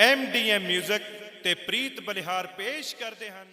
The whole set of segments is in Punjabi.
ਐਮ ਡੀ ਐਮ ਮਿਊਜ਼ਿਕ ਤੇ ਪ੍ਰੀਤ ਬਲਿਹਾਰ ਪੇਸ਼ ਕਰਦੇ ਹਨ।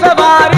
सवार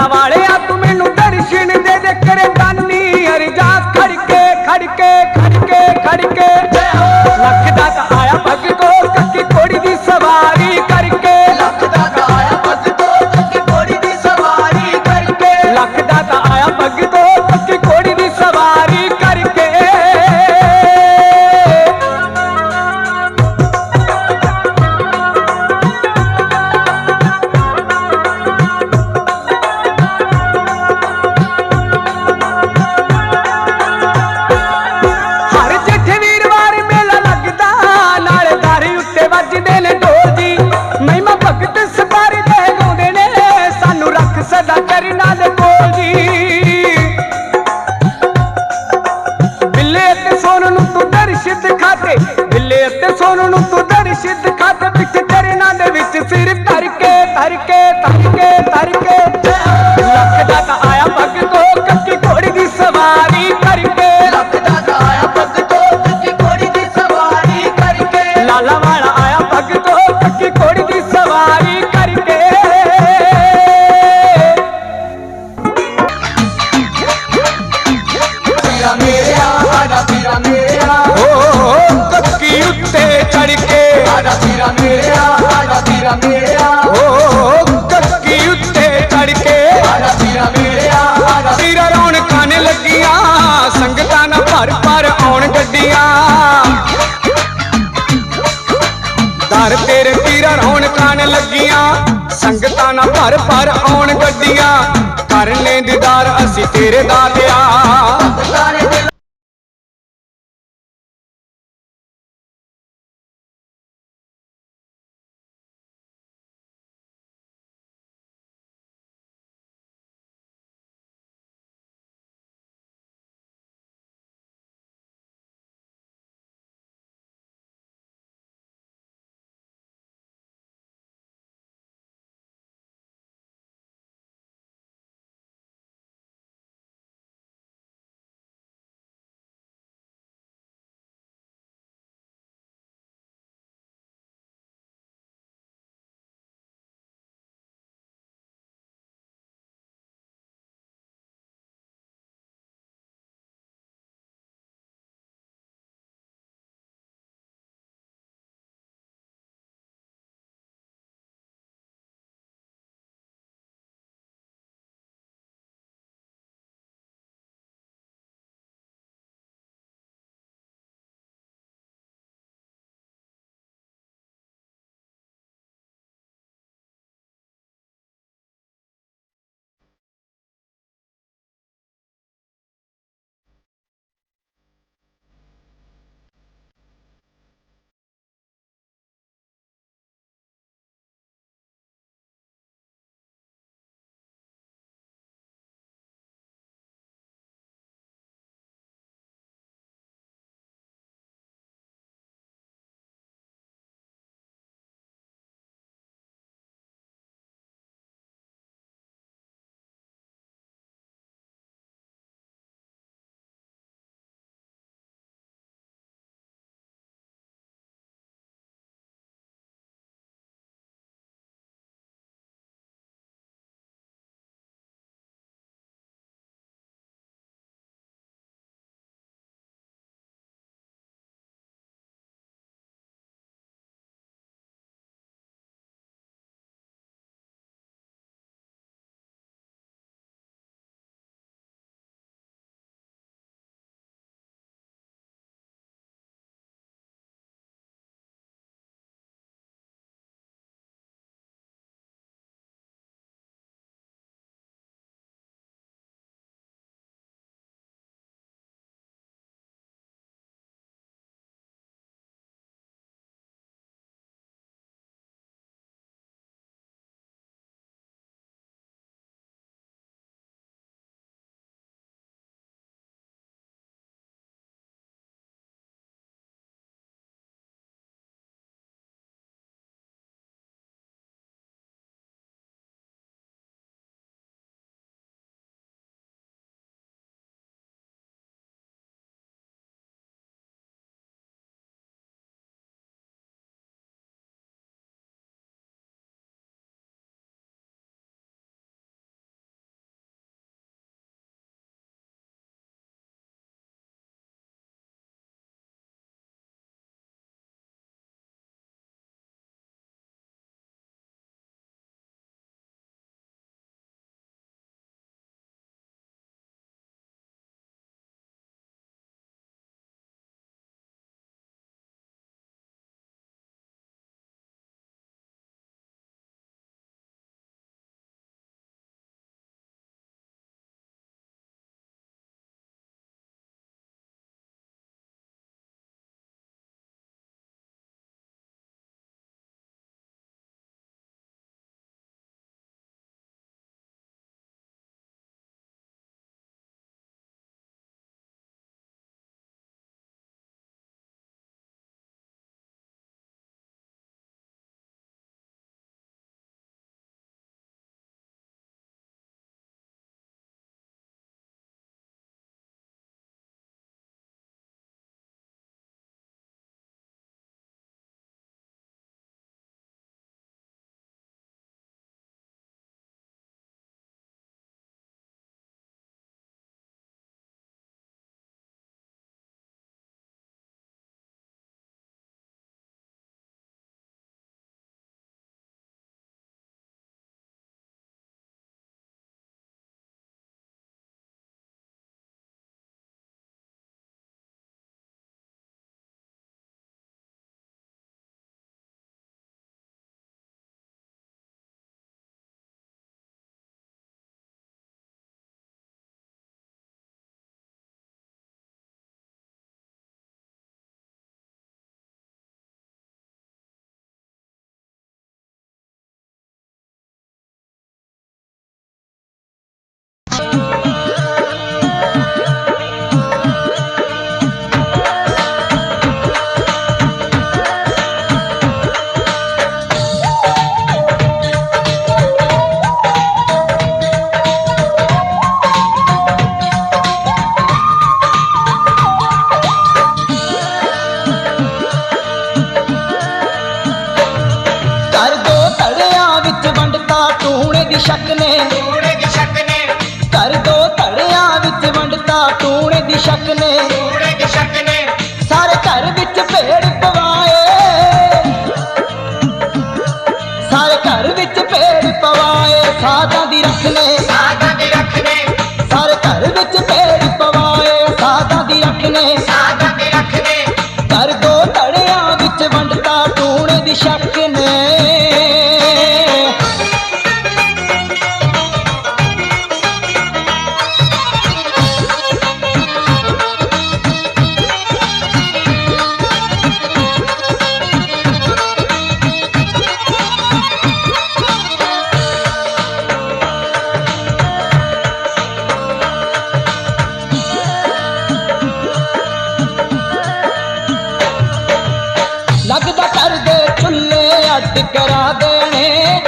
நல்லவாளே दर्शित खाते दिले सोडून तू दर्शित ਘਰ ਤੇਰੇ ਪੀਰਾਂ ਹੋਣ ਨੇ ਲੱਗੀਆਂ। ਸੰਗਤਾਂ ਨਾ ਭਰ ਭਰ ਆਉਣ ਗੱਡੀਆਂ। ਕਰਨੇ ਦੀਦਾਰ ਅਸੀਂ ਤੇਰੇ ਦਾਤਿਆ। ਸੰਗਤਾਂ ਨੇ ਸ਼ੱਕ ਕਰਾ ਦੇਣੇ।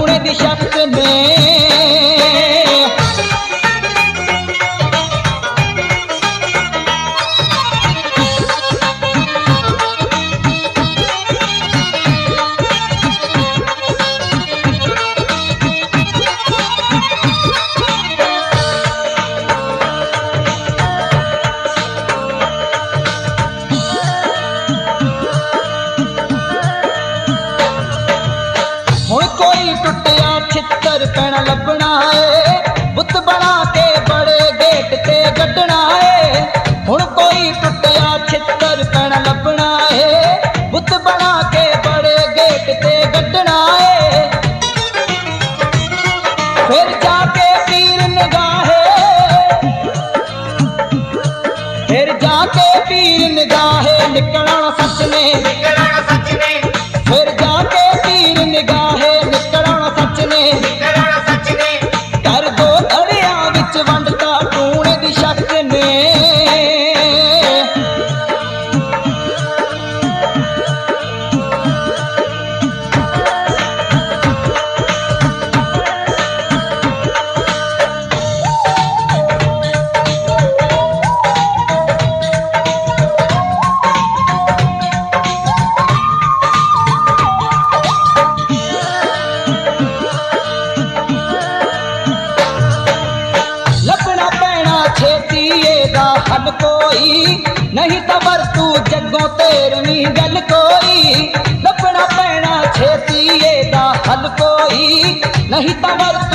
উড়ে দিশাতে দেয় ਕੇ ਪੀਰ ਨਿਗਾਹੇ ਨਿਕਲਣਾ ਸੱਚ ਨੇ। ਨਿਕਲਣਾ Nahitagal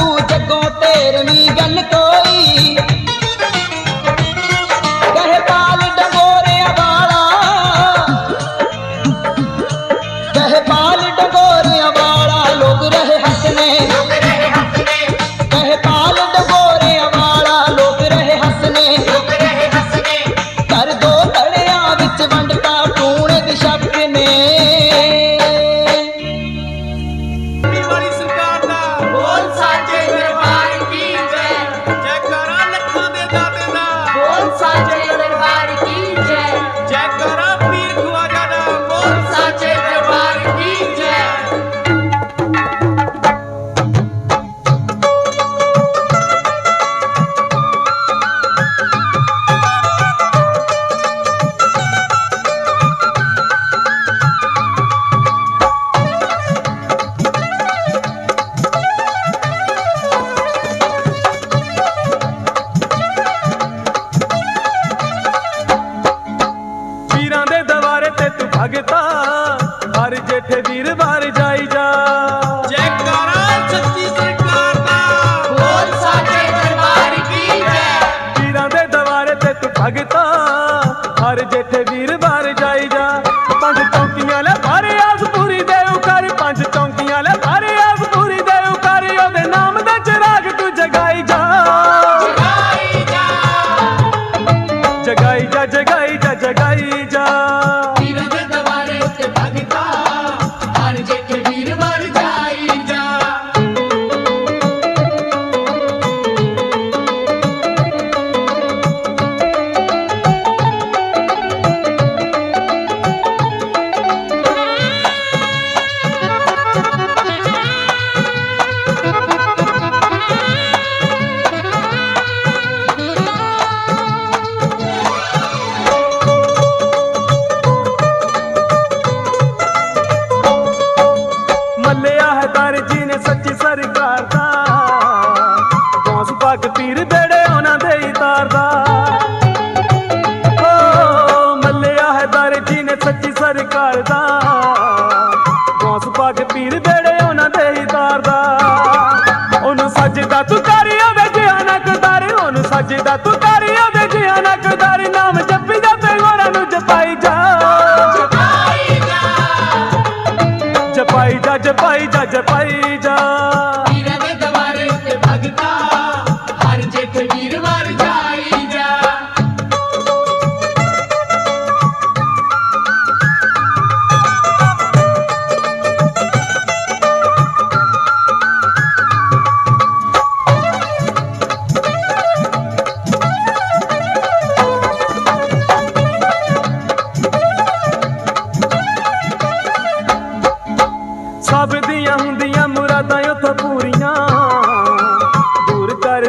जगाई जा जगाई जा जगाई जा. ਪਾਠ ਪੀਰ ਬੇੜੇ ਉਹਨਾਂ ਦੇ ਹੀ ਤਾਰਦਾ ਉਹਨੂੰ ਸੱਜਦਾ ਤੂੰ ਕਰਿਆ ਵੇ ਜਿਆ ਨਾ ਕਦਾਰੇ ਉਹਨੂੰ ਸੱਜਦਾ ਤੂੰ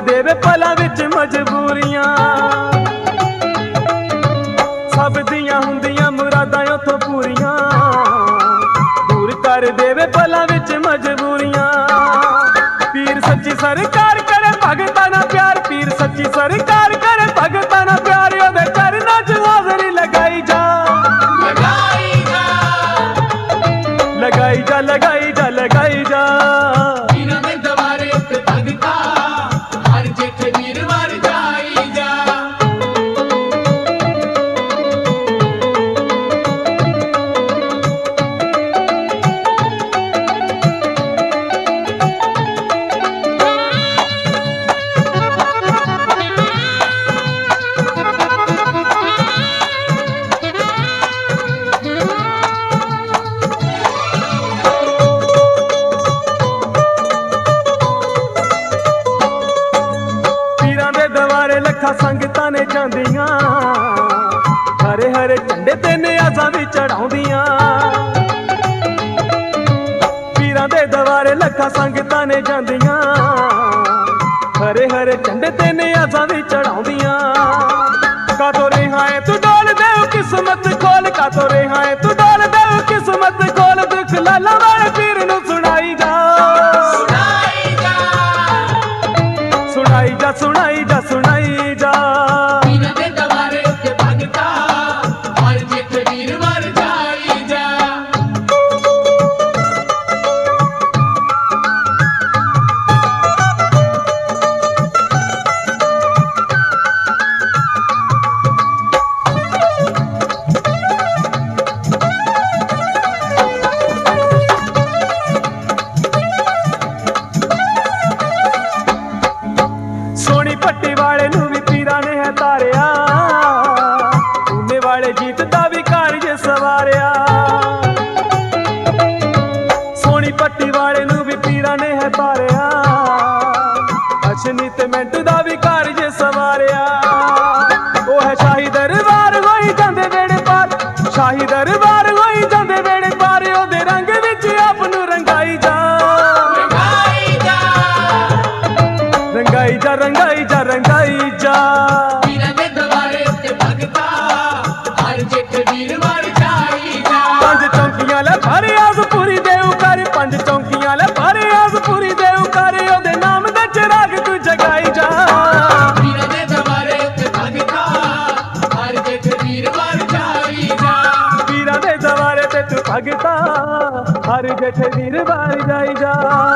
ದೇವೆ ಫಲವೇ ਨੇ ਜਾਂਦੀਆਂ? ਹਰੇ ਹਰੇ ਝੰਡੇ ਤੇ ਨੇ ਆਜ਼ਾਂ ਵੀ ਚੜਾਉਂਦੀਆਂ। ਕਾਤੋਂ ਰਹਾਏ ਤੂੰ ਡੋਲ ਦੇ ਕਿਸਮਤ ਕੋਲ, ਕਾਤੋਂ ਰਹਾਏ ਤੂੰ ਰੰਗਾਈ ਜਾ। ਵੀਰਾਂ ਹਰ ਜਿੱਤ ਵੀਰਵਾਰ ਚਾਈ ਪੰਜ ਚੌਂਕੀਆਂ ਲੈ ਭਰੇ ਆਜ਼ਪੂਰੀ ਦੇ ਉਕਰ ਪੰਜ ਭਰੇ ਆਜ਼ਪੂਰੀ ਦੇ ਉਕਰ ਉਹਦੇ ਨਾਮ ਦਾ ਚਿਰਾਗ ਤੂੰ ਜਗਾਈ ਜਾ। ਵੀਰਾਂ ਦੇ ਦਵਾਰੇ ਤੇ ਤੂੰ ਭਗਤਾ ਹਰ ਜਿੱਤ ਵੀਰਵਾਰ ਜਾਈ ਜਾ।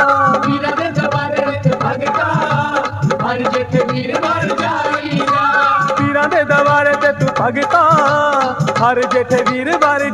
ਹਰ ਜਠ ਵੀਰ ਬਾਰੇ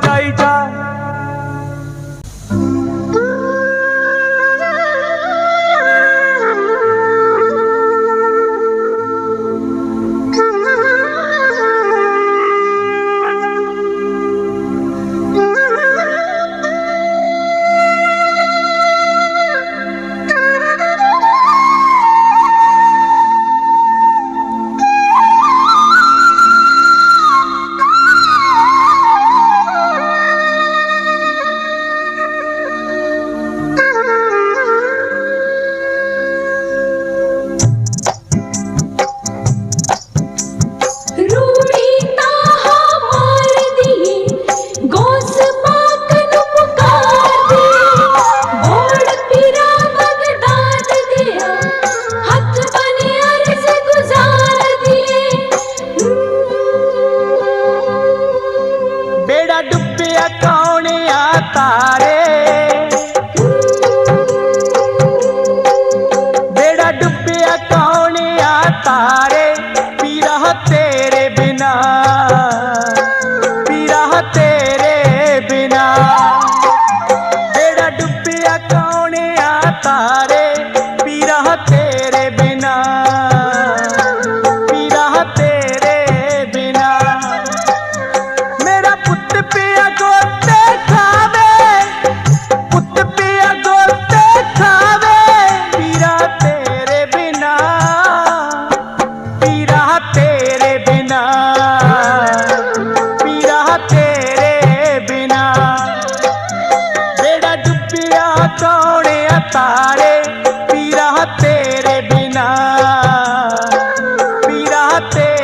ਪੀਰਾ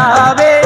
যাবে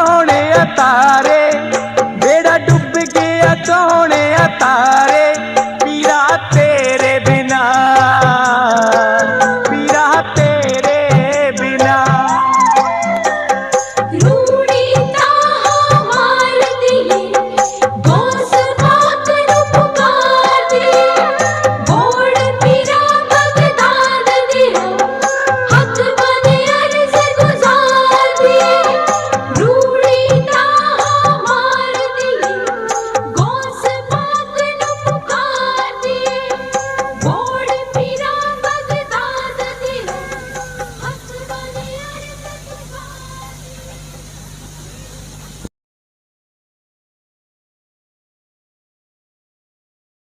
ਸੋਹਣਿਆ ਤਾਰੇ